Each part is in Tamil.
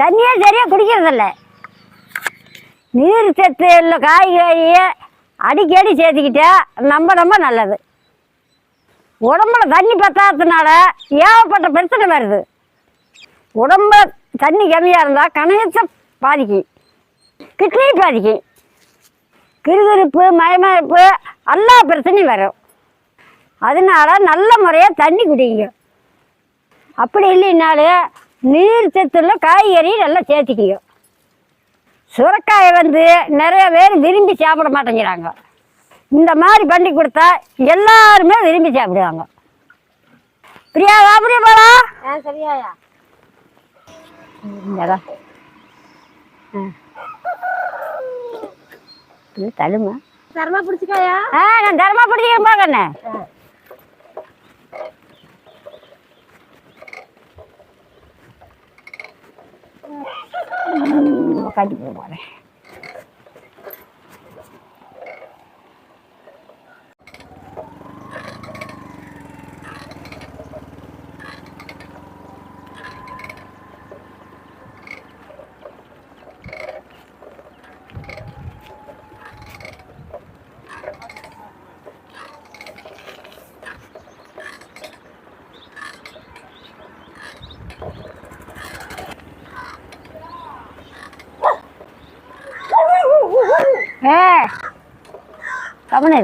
தண்ணியே சரியாக குடிக்கிறதில்ல. நீர் சத்து உள்ள காய்கறியை அடிக்கடி சேர்த்துக்கிட்டா நம்ம ரொம்ப நல்லது. உடம்புல தண்ணி பத்தாததுனால ஏகப்பட்ட பிரச்சனை வருது. உடம்புல தண்ணி கம்மியாக இருந்தால் கணையத்தை பாதிக்கும் கிட்னி பாதிக்கும் கிருகிருப்பு மயமயப்பு எல்லா பிரச்சனையும் வரும். அதனால நல்ல முறையாக தண்ணி குடிங்க. அப்படி இல்லைனாலும் நீர் சத்துள்ள காய்கறி நல்லா சேர்த்துக்கிங்க சுரக்காயை வந்து நிறைய பேர் விரும்பி சாப்பிட மாட்டேங்கிறாங்க. இந்த மாதிரி பண்ணி கொடுத்தா எல்லாருமே விரும்பி சாப்பிடுவாங்க. பிரியா அப்படியே போலாம் சரியாயா? தழுமா. தரமா பிடிச்சிக்காயா? ஆ நான் தரமா பிடிச்சிக்கிறேன் பாக்கண்ணே 还理我呢？ஏ அப்படி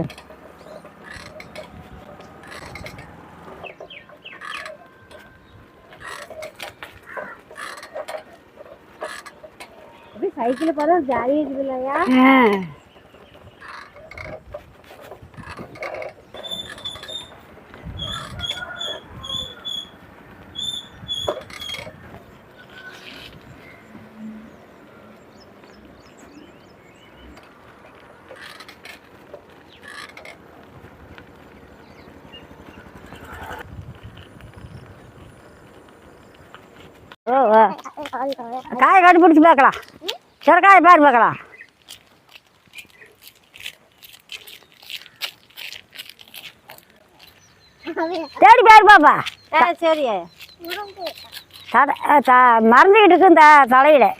சைக்கிள் பார்த்தா ஜாலியாக இருக்குது இல்லையா காயை காட்டி பிடிச்சி பார்க்கலாம் சுரக்காயை பாரு பார்க்கலாம். தேடி பாரு பாப்பா. த மறந்துக்கிட்டு இருக்கும் த தலையில்.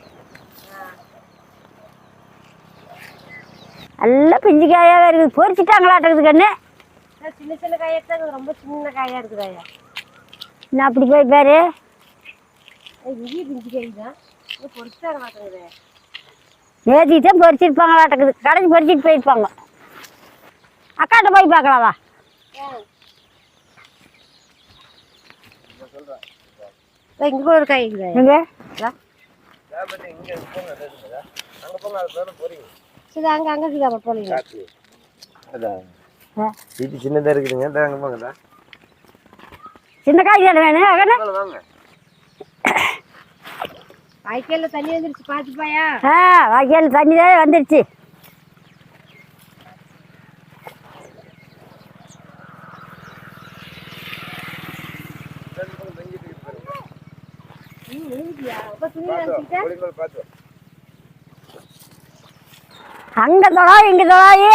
எல்லாம் பிஞ்சு காயாக இருக்குது. பொறிச்சிட்டாங்களாட்டுக்குது கண்ணு. சின்ன சின்ன காயா இருக்குது ரொம்ப சின்ன காயா இருக்குதாயா? நான் அப்படி போய் பாரு. இங்கேயும் பிஞ்சு காய் தான் பொறிச்சாக மாட்டேங்குது நேற்றுக்கு தான் பொறிச்சிருப்பாங்களாட்டுக்குது கடைக்கு பொறிச்சிட்டு போயிருப்பாங்க. அக்காட்ட போய் பார்க்கலாவா? இங்கே கூட ஒரு காய் இருக்குதா எங்க சரி அங்கே அங்கே. வீட்டு சின்னதாக இருக்குதுங்க அங்கே போங்கடா சின்ன காய் தானே வேணும் அக்கண்ணே வாங்க வாய்க்காலில் தண்ணி வந்துருச்சு பார்த்துப்பாயா ஆ வாய்க்கால் தண்ணி தான் வந்துருச்சு. அங்கே தொடாய் இங்கே தொடாயி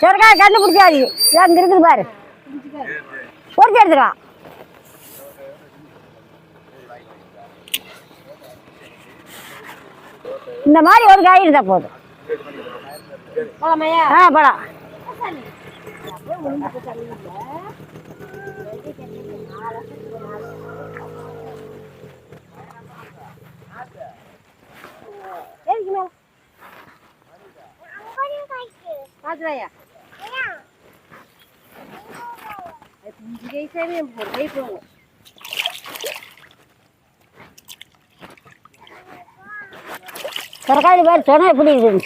சுரக்காய் கண்டுபிடிச்சாது அங்கே இருக்குது பாரு. பொறிச்சு எடுத்துக்கலாம். இந்த மாதிரி ஒரு காய் இருந்தால் போதும். ஆ பழம் பார்த்துவாயா பிஞ்சு கை சரி ஒரு கை போகும் சுரக்காயில் பேர் சொன்னால் எப்படி இருக்குது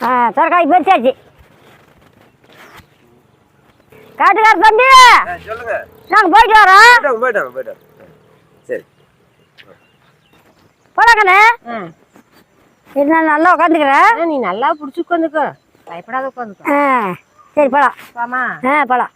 ஆ சுரக்காய் பறிச்சாச்சு காட்டுக்கார தம்பி சொல்லுங்க. நாங்கள் போயிட்டு வரோம். போயிட்டாங்க சரி. போலாங்கண்ணே ஆ என்ன நல்லா உட்காந்துக்கிறேன் நீ நல்லா பிடிச்சி உட்காந்துக்கோ பயப்படாத உட்காந்துக்கோ ஆ சரி போலாம். வாமா. ஆ போலாம்.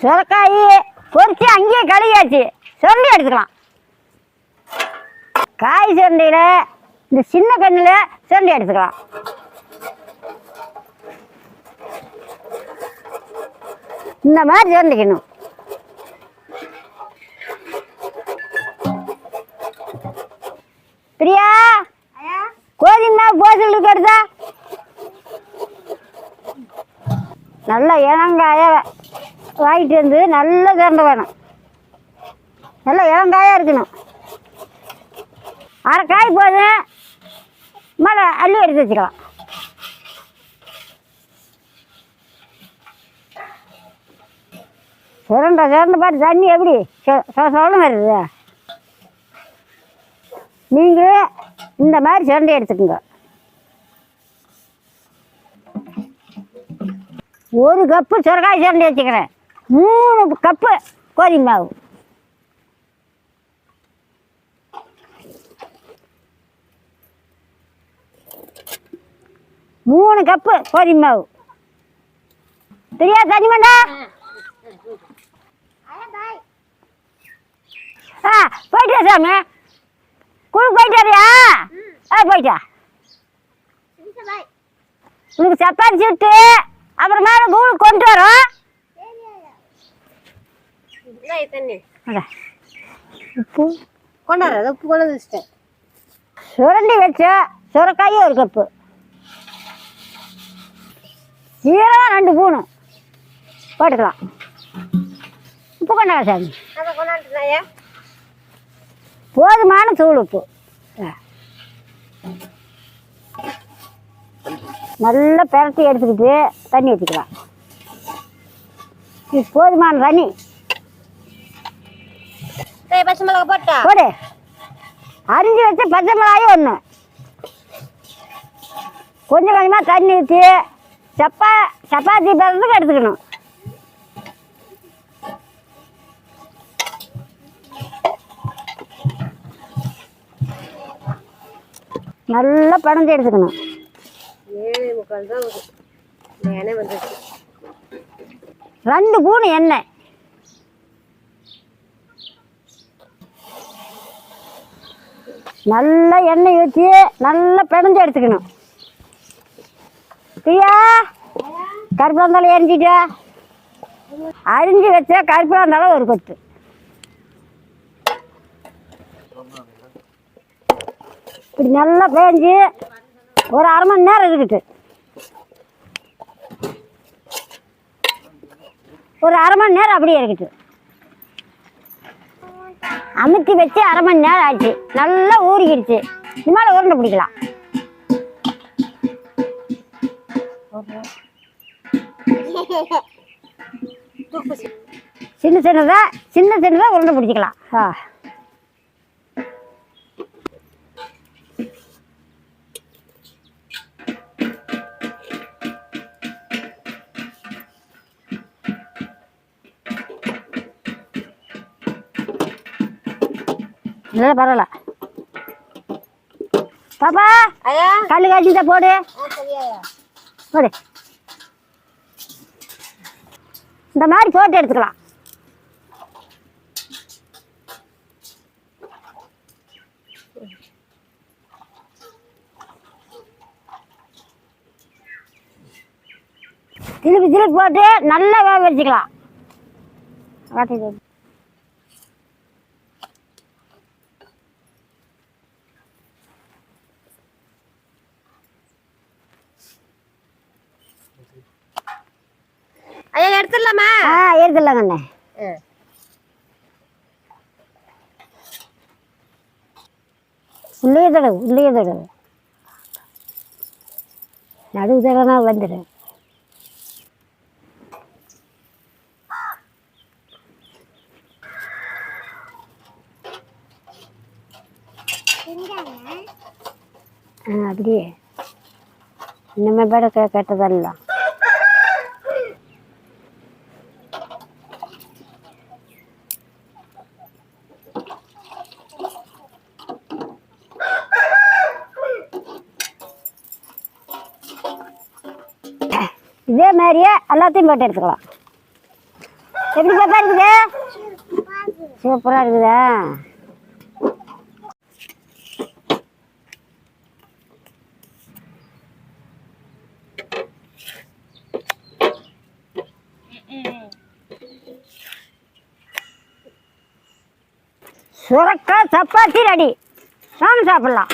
சுரக்காய் பொரிச்சு அங்கேயே கழுவியாச்சு. சுரண்டி எடுத்துக்கலாம். காய் சுரண்டியில் இந்த சின்ன கண்ணில் சுரண்டி எடுத்துக்கலாம். இந்த மாதிரி சுரண்டிக்கணும். பிரியா கோதுமை போசலுக்கு எடுத்தா. நல்ல இளங்காய வாங்கிட்டு வந்து நல்ல திறந்த வேணும். நல்ல இளங்காயாக இருக்கணும். அரை காய் போதும் மேலே அள்ளி எடுத்து வச்சுக்கலாம் சுரண்ட சுரண்ட பாட்டு தண்ணி எப்படி? சொ- வருது. நீங்கள் இந்த மாதிரி சுரண்டை எடுத்துக்கோங்க. ஒரு கப்பு சுரக்காய் சுரண்டி வச்சுக்கிறேன். மூணு கப்பு கோதுமை மாவு. மூணு கப்பு கோதுமை மாவு. தெரியா தனிமண்டா ஆ போயிட்டா சாமி. குழு போயிட்டாரியா ஆ போயிட்டா உனக்கு சப்பாத்தி சுட்டு அப்புறமா கூழ் கொண்டு வரோம். அதை உப்பு கொண்டு வந்து வச்சுட்டேன். சுரண்டி வச்ச சுரக்காயும் ஒரு கப்பு. சீரகம் ரெண்டு பூணும். போட்டுக்கலாம். உப்பு கொண்டாங்க சாமி. போதுமான தூள் உப்பு. நல்லா பிரட்டி எடுத்துக்கிட்டு தண்ணி ஊற்றிக்கலாம் போதுமான தண்ணி. பச்சை மிளகா போட்டா? போடு. அரிஞ்சு வச்ச பச்சை மிளகாயும் ஒன்று கொஞ்சம் கொஞ்சமாக தண்ணி ஊற்றி சப்பா சப்பாத்தி பதத்துக்கு எடுத்துக்கணும். நல்லா பணஞ்சு எடுத்துக்கணும். ரெண்டு பூணு எண்ணெய். நல்லா எண்ணெய் ஊற்றி நல்லா பிணைஞ்சு எடுத்துக்கணும். பிரியா கருப்பிலாந்தாலும் எரிஞ்சிட்டா அரிஞ்சு வச்ச கருப்பிலாந்தாலும் ஒரு கொத்து. இப்படி நல்லா பேஞ்சு ஒரு அரை மணி நேரம் இருக்குது ஒரு அரை மணி நேரம் அப்படியே இருக்குது அமுத்தி வச்சு அரை மணி நேரம் ஆச்சு நல்லா ஊறிக்கிடுச்சு. இது மேலே உருண்டை பிடிக்கலாம். சின்ன சின்னதாக சின்ன சின்னதாக உருண்டை பிடிச்சிக்கலாம். ஆ. இல்லை பரவாயில்ல. பாப்பா ஐயா? கல் காய்ச்சி போடு. போடு. இந்த மாதிரி போட்டு எடுத்துக்கலாம். திருப்பி திருப்பி போட்டு நல்லா வேக வச்சுக்கலாம். ஆட்டிட்டு. எடுத்துடலாமா? ஆ எடுத்துடலாங்கண்ணே ஆ. உள்ளே தடவு உள்ளே தடவு நடுவு தடவைனா வந்துடும் அப்படியே. இனிமே பேட கே எல்லாத்தையும் போட்டு எடுத்துக்கலாம். எப்படி பாப்பா இருக்குது? சூப்பராக இருக்குதா? சுரக்காய் சப்பாத்தி ரெடி. சாமி சாப்பிட்லாம்.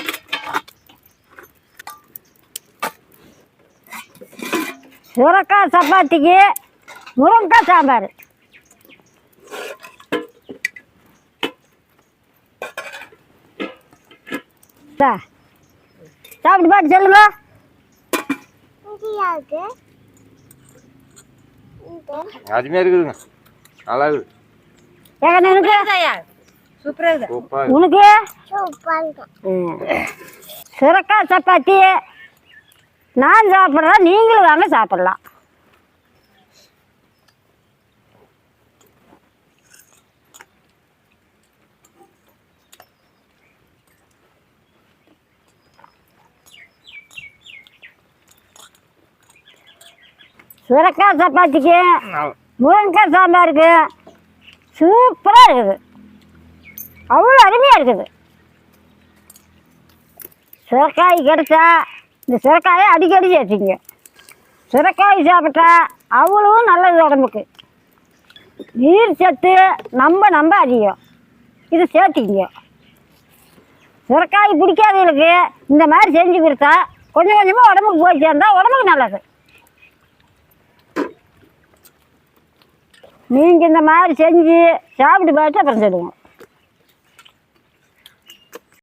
சுரக்காய் சப்பாத்திக்கு முருங்கைக்காய் சாம்பார். சா சாப்பிட்டு பாட்டு சொல்லுங்க. அருமையாக இருக்குதுங்க. நல்லா சூப்பராக உனக்கு. சுரக்காய் சப்பாத்தி. நான் சாப்பிட்றேன் நீங்களும் வாங்க சாப்பிடலாம். சுரக்காய் சப்பாத்திக்கு முருங்கைக்காய் சாம்பாருக்கு சூப்பராக இருக்குது. அவ்வளோ அருமையாக இருக்குது. சுரக்காய் கிடைச்சா இந்த சுரக்காயை அடிக்கடி சேர்த்திங்க சுரக்காய் சாப்பிட்டா அவ்வளவும் நல்லது உடம்புக்கு. நீர் சத்து நம்ம நம்ம அதிகம். இது சேர்த்திங்க சுரக்காய் பிடிக்காதவங்களுக்கு இந்த மாதிரி செஞ்சு கொடுத்தா கொஞ்சம் கொஞ்சமாக உடம்புக்கு போய் சேர்ந்தா உடம்புக்கு நல்லது. நீங்கள் இந்த மாதிரி செஞ்சு சாப்பிட்டு பார்த்து அப்புறம் சொல்லுவோம்